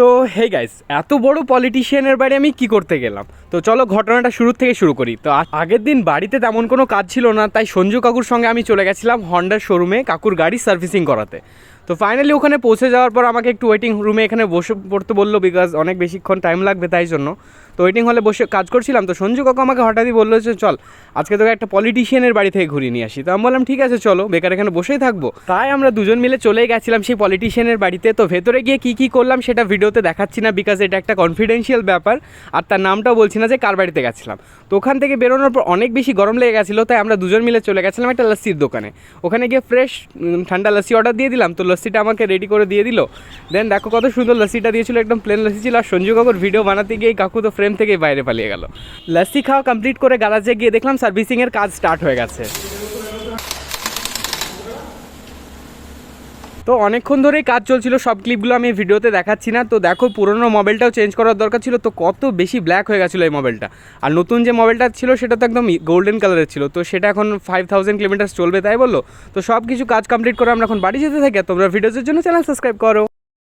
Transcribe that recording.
তো hey guys এত বড় পলিটিশিয়ানের বাড়ি আমি কি করতে গেলাম? তো চলো ঘটনাটা শুরু থেকে শুরু করি। তো আগের দিন বাড়িতে তেমন কোনো কাজ ছিল না, তাই সঞ্জু কাকুর সঙ্গে আমি চলে গেছিলাম হন্ডার শোরুমে কাকুর গাড়ি সার্ভিসিং করাতে। তো ফাইনালি ওখানে পৌঁছে যাওয়ার পর আমাকে একটু ওয়েটিং রুমে এখানে বসে পড়তে বলল বিকজ অনেক বেশিক্ষণ টাইম লাগবে তাই জন্য। তো ওয়েটিং হলে বসে কাজ করছিলাম, তো সঞ্জু কাকু আমাকে হঠাৎই বলল যে, চল, আজকে তোকে একটা পলিটিশিয়ানের বাড়ি থেকে ঘুরিয়ে নিয়ে আসি। তো আমি বললাম, ঠিক আছে, চলো, বেকার এখানে বসেই থাকব। তাই আমরা দুজন মিলে চলে গেছিলাম সেই পলিটিশিয়ানের বাড়িতে। তো ভেতরে গিয়ে কী কী করলাম সেটা ভিডিওতে দেখাচ্ছি না বিকজ এটা একটা কনফিডেন্সিয়াল ব্যাপার, আর তার নামটাও বলছি না যে কার বাড়িতে গেছিলাম। তো ওখান থেকে বেরোনোর পর অনেক বেশি গরম লেগে গেছিল, তাই আমরা দুজন মিলে চলে গেছিলাম একটা লস্যির দোকানে। ওখানে গিয়ে ফ্রেশ ঠান্ডা লস্যি অর্ডার দিয়ে দিলাম, তো লস্যিটা আমাকে রেডি করে দিয়ে দিল। দেন দেখো কত সুন্দর লস্যিটা দিয়েছিল, একদম প্লেন লস্যি ছিল। আর সঞ্জু কাকুর ভিডিও বানাতে গিয়ে কাকু তো ফ্রেম থেকে বাইরে পালিয়ে গেল। লস্যি খাওয়া কমপ্লিট করে গ্যারাজে গিয়ে দেখলাম সার্ভিসিংয়ের কাজ স্টার্ট হয়ে গেছে। তো অনেকক্ষণ ধরেই কাজ চলছিল, সব ক্লিপগুলো আমি ভিডিওতে দেখাচ্ছি না। তো দেখো, পুরনো মোবাইলটাও চেঞ্জ করার দরকার ছিল, তো কত বেশি ব্ল্যাক হয়ে গেছিল এই মোবাইলটা আর নতুন যে মোবাইলটা ছিল, সেটা তো একদম গোল্ডেন কালারের ছিল। তো সেটা এখন ফাইভ থাউজেন্ড কিলোমিটার চলবে, তাই বলল তো সব কিছু কাজ কমপ্লিট করে আমরা এখন বাড়ি যেতে থাকি তোমরা ভিডিওসের জন্য চ্যানেল সাবস্ক্রাইব করো।